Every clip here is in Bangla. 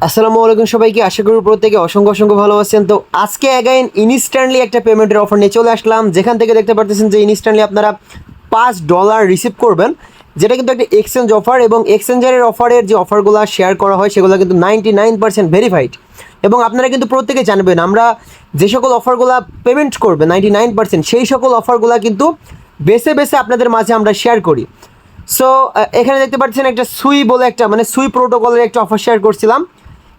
আসসালামু আলাইকুম সবাইকে, আশা করি প্রত্যেকে অসংখ্য অসংখ্য ভালো আছেন। তো আজকে অ্যাগাইন ইনস্ট্যান্টলি একটা পেমেন্টের অফার নিয়ে চলে আসলাম। যেখান থেকে দেখতে পারতেছেন যে ইনস্ট্যান্টলি আপনারা পাঁচ ডলার রিসিভ করবেন। যেটা কিন্তু একটা এক্সচেঞ্জ অফার এবং এক্সচেঞ্জারের অফারের যে অফারগুলো শেয়ার করা হয়, সেগুলো কিন্তু নাইনটি নাইন পার্সেন্ট ভেরিফাইড এবং আপনারা কিন্তু প্রত্যেকে জানবেন, আমরা যে সকল অফারগুলো পেমেন্ট করবে নাইনটি নাইন পার্সেন্ট সেই সকল অফারগুলো কিন্তু বেছে বেছে আপনাদের মাঝে আমরা শেয়ার করি। সো এখানে দেখতে পাচ্ছেন একটা সুই বলে একটা মানে সুই প্রোটোকলের একটা অফার শেয়ার করছিলাম।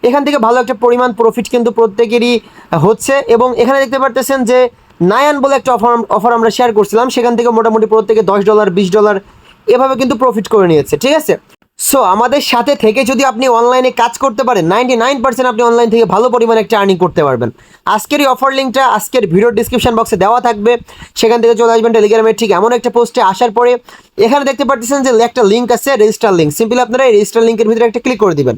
এখান থেকে ভালো একটা পরিমাণ প্রফিট কিন্তু প্রত্যেকেরই হচ্ছে এবং এখানে দেখতে পারতেছেন যে নায়ান বলে একটা অফার অফার আমরা শেয়ার করছিলাম, সেখান থেকে মোটামুটি প্রত্যেকে দশ ডলার বিশ ডলার এভাবে কিন্তু প্রফিট করে নিয়েছে, ঠিক আছে? সো আমাদের সাথে থেকে যদি আপনি অনলাইনে কাজ করতে পারেন নাইনটি নাইন পার্সেন্ট আপনি অনলাইন থেকে ভালো পরিমাণে একটা আর্নিং করতে পারবেন। আজকের এই অফার লিঙ্কটা আজকের ভিডিও ডিসক্রিপশন বক্সে দেওয়া থাকবে, সেখান থেকে চলে আসবেন টেলিগ্রামের ঠিক এমন একটা পোস্টে আসার পরে এখানে দেখতে পাচ্ছেন যে একটা লিঙ্ক আছে রেজিস্টার লিঙ্ক সিম্পলি আপনারা এই রেজিস্টার লিঙ্কের ভিতরে একটা ক্লিক করে দিবেন।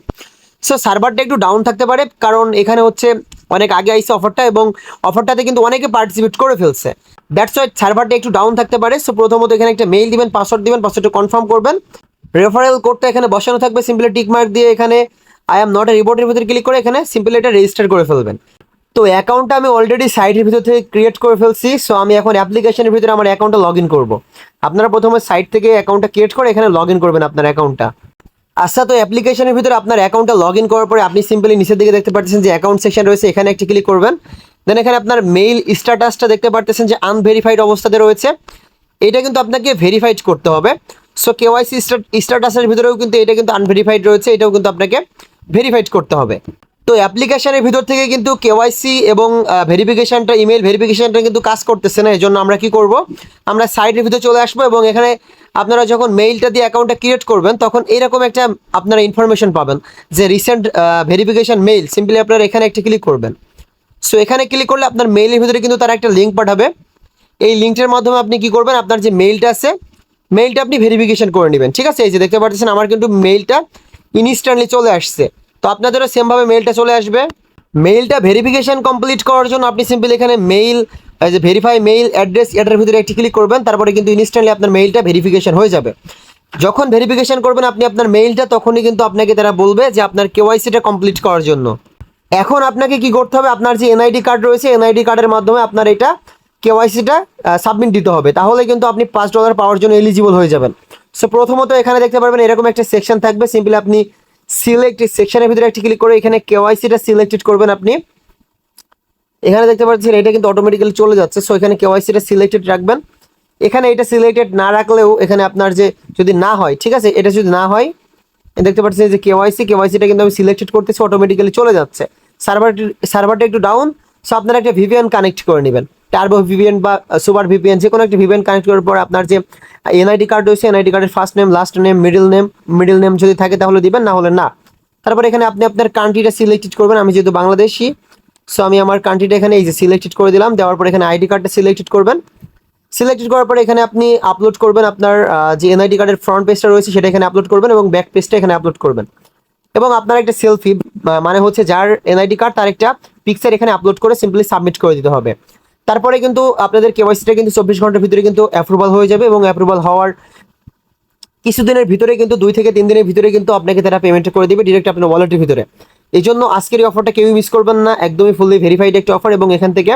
সো সার্ভারটা একটু ডাউন থাকতে পারে, কারণ এখানে হচ্ছে অনেক আগে আইসে অফারটা এবং অফারটাতে কিন্তু অনেকে পার্টিসিপেট করে ফেলছে। দ্যাটস ওয়াই সার্ভারটা একটু ডাউন থাকতে পারে। সো প্রথমত এখানে একটা মেইল দিবেন পাসওয়ার্ড দিবেন পাসওয়ার্ডটা কনফার্ম করবেন। রেফারেল কোডটা এখানে বসানো থাকবে সিম্পলি টিক মার্ক দিয়ে এখানে আই এম নট এ রিপোর্টের ভিতরে ক্লিক করে এখানে সিম্পলি এটা রেজিস্টার করে ফেলবেন। তো অ্যাকাউন্টটা আমি অলরেডি সাইটের ভিতর থেকে ক্রিয়েট করে ফেলছি সো আমি এখন অ্যাপ্লিকেশনের ভিতরে আমার অ্যাকাউন্টটা লগ ইন করব। আপনারা প্রথমে সাইট থেকে অ্যাকাউন্টটা ক্রিয়েট করে এখানে লগ ইন করবেন আপনার অ্যাকাউন্টটা আচ্ছা তো অ্যাপ্লিকেশনের ভিতরে আপনার অ্যাকাউন্টটা লগ ইন করার পরে আপনি সিম্পলি নিচের দিকে দেখতে পাচ্ছেন যে অ্যাকাউন্ট সেকশন রয়েছে, এখানে একটি ক্লিক করবেন। দেন এখানে আপনার মেইল স্ট্যাটাসটা দেখতে পারতেছেন যে আনভেরিফাইড অবস্থাতে রয়েছে। এটা কিন্তু আপনাকে ভেরিফাইড করতে হবে। সো কেওয়াইসি স্ট্যাটাসের ভিতরেও কিন্তু এটা কিন্তু আনভেরিফাইড রয়েছে, এটাও কিন্তু আপনাকে ভেরিফাইড করতে হবে। তো অ্যাপ্লিকেশনের ভিতর থেকে কিন্তু কেওয়াইসি এবং ভেরিফিকেশনটা ইমেল ভেরিফিকেশনটা কিন্তু কাজ করতেছে না এই জন্য আমরা কি করব? আমরা সাইটের ভিতরে চলে আসব এবং এখানে আপনারা যখন মেইলটা দিয়ে অ্যাকাউন্টটা ক্রিয়েট করবেন, তখন এরকম একটা আপনারা ইনফরমেশন পাবেন যে রিসেন্ট ভেরিফিকেশন মেইল সিম্পলি আপনারা এখানে একটা ক্লিক করবেন। সো এখানে ক্লিক করলে আপনার মেইলের ভিতরে কিন্তু তারা একটা লিঙ্ক পাঠাবে। এই লিঙ্কটার মাধ্যমে আপনি কি করবেন? আপনার যে মেইলটা আছে মেইলটা আপনি ভেরিফিকেশন করে নেবেন। ঠিক আছে? এই যে দেখতে পাচ্ছেন, আমার কিন্তু মেইলটা ইনস্ট্যান্টলি চলে আসছে। তো আপনাদেরও সেমভাবে মেইলটা চলে আসবে। মেইলটা ভেরিফিকেশন কমপ্লিট করার জন্য আপনি সিম্পলি এখানে মেইল এই যে ভেরিফাই মেইল অ্যাড্রেস এটার ভিতরে একটি ক্লিক করবেন, তারপরে কিন্তু ইনস্ট্যান্টলি আপনার মেইলটা ভেরিফিকেশন হয়ে যাবে। যখন ভেরিফিকেশন করবেন, আপনি আপনার মেইলটা তখনই কিন্তু আপনাকে তারা বলবে যে আপনার কেওয়াইসিটা কমপ্লিট করার জন্য। এখন আপনাকে কি করতে হবে? আপনার যে এনআইডি কার্ড রয়েছে এনআইডি কার্ডের মাধ্যমে আপনার এটা কেওয়াইসিটা সাবমিট দিতে হবে। তাহলে কিন্তু আপনি পাঁচ ডলার পাওয়ার জন্য এলিজিবল হয়ে যাবেন। সো প্রথমত এখানে দেখতে পারবেন এরকম একটা সেকশন থাকবে। সিম্পলি আপনি সিলেক্ট সেকশনের ভিতরে একটি ক্লিক করে এখানে কেওয়াইসিটা সিলেক্টেড করবেন আপনি। এখানে দেখতে পাচ্ছেন, এটা কিন্তু অটোমেটিক্যালি চলে যাচ্ছে। সো এখানে কেওয়াইসিটা সিলেক্টেড রাখবেন। এখানে এটা সিলেক্টেড না রাখলেও এখানে আপনার যে যদি না হয়, ঠিক আছে? এটা যদি না হয়, দেখতে পাচ্ছেন যে কেওয়াইসি কেওয়াইসিটা কিন্তু আমি সিলেক্টেড করতেছি অটোমেটিক্যালি চলে যাচ্ছে। সার্ভারটি সার্ভারটা একটু ডাউন সো আপনারা একটা ভিভিএন কানেক্ট করে নেবেন। টার্বো ভিভিএন বা সুপার ভিপিএন যে কোনো একটা ভিভিএন কানেক্ট করার পর আপনার যে এনআইডি কার্ড রয়েছে এনআইডি কার্ডের first name last name middle name middle name যদি থাকে তাহলে দিবেন, না হলে না। তারপর এখানে আপনি আপনার কান্ট্রিটা সিলেক্টেড করবেন। আমি যেহেতু বাংলাদেশি সো আমি আমার কান্ট্রিটা এখানে এই যে সিলেক্টেড করে দিলাম। দেওয়ার পর এখানে আইডি কার্ডটা সিলেক্টেড করবেন। সিলেক্টেড করার পরে এখানে আপনি আপলোড করবেন আপনার যে এনআইডি কার্ডের ফ্রন্ট পেজটা রয়েছে, সেটা এখানে আপলোড করবেন এবং ব্যাক পেজটা এখানে আপলোড করবেন। এবং আপনার একটা সেলফি মানে হচ্ছে যার এনআইডি কার্ড তার একটা পিকচার এখানে আপলোড করে সিম্পলি সাবমিট করে দিতে হবে। তারপরে কিন্তু আপনাদের কেওয়াইসিটা কিন্তু চব্বিশ ঘণ্টার ভিতরে কিন্তু অ্যাপ্রুভাল হয়ে যাবে এবং অ্যাপ্রুভাল হওয়ার কিছুদিনের ভিতরে কিন্তু, দুই থেকে তিন দিনের ভিতরে কিন্তু আপনাকে তারা পেমেন্ট করে দিবে ডিরেক্ট আপনার ওয়ালেটের ভিতরে। এই জন্য আজকের এই অফারটা কেউই মিস করবেন না, একদমই ফুললি ভেরিফাইড একটা অফার এবং এখান থেকে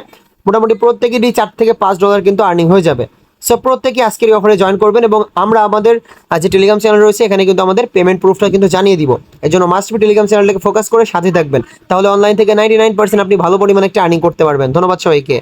মোটামুটি প্রত্যেকেরই চার থেকে পাঁচ ডলার কিন্তু আর্নিং হয়ে যাবে। সো প্রত্যেকে আজকের এই অফারে জয়েন করবেন এবং আমরা আমাদের যে টেলিগ্রাম চ্যানেল রয়েছে, এখানে কিন্তু আমাদের পেমেন্ট প্রুফটা কিন্তু জানিয়ে দিব। এই জন্য মাস্ট টেলিগ্রাম চ্যানেলটাকে ফোকাস করে সাথে থাকবেন। তাহলে অনলাইন থেকে নাইনটি নাইন পার্সেন্ট আপনি ভালো পরিমাণে একটা আর্নিং করতে পারবেন। ধন্যবাদ সবাইকে।